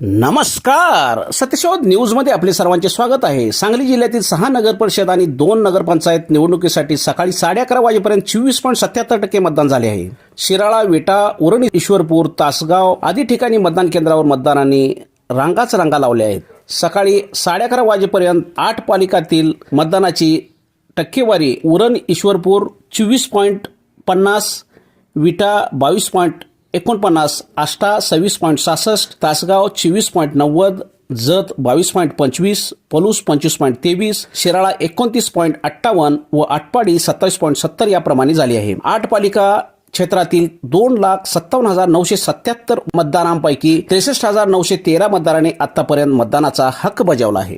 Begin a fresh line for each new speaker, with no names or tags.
नमस्कार. सत्यशोध न्यूजमध्ये आपले सर्वांचे स्वागत आहे. सांगली जिल्ह्यातील सहा नगर परिषद आणि दोन नगरपंचायत निवडणुकीसाठी सकाळी साडे अकरा वाजेपर्यंत चोवीस पॉईंट सत्याहत्तर टक्के मतदान झाले आहे. शिराळा विटा उरण ईश्वरपूर तासगाव आदी ठिकाणी मतदान केंद्रावर मतदारांनी रांगाच रांगा लावल्या आहेत. सकाळी साडे अकरा वाजेपर्यंत आठ पालिकातील मतदानाची टक्केवारी उरण ईश्वरपूर चोवीस पॉईंट पन्नास विटा बावीस पॉईंट एकोणपन्नास आष्टा सव्वीस पॉईंट सहासष्ट तासगाव चोवीस पॉईंट नव्वद जत बावीस पॉईंट पंचवीस पलूस पंचवीस पॉईंट तेवीस शिराळा एकोणतीस पॉईंट अठ्ठावन्न व आटपाडी सत्तावीस पॉईंट सत्तर याप्रमाणे झाली आहे. आठ पालिका क्षेत्रातील दोन लाख सत्तावन्न हजार नऊशे सत्याहत्तर मतदारांपैकी त्रेसष्ट हजार नऊशे तेरा मतदारांनी आतापर्यंत मतदानाचा हक्क बजावला आहे.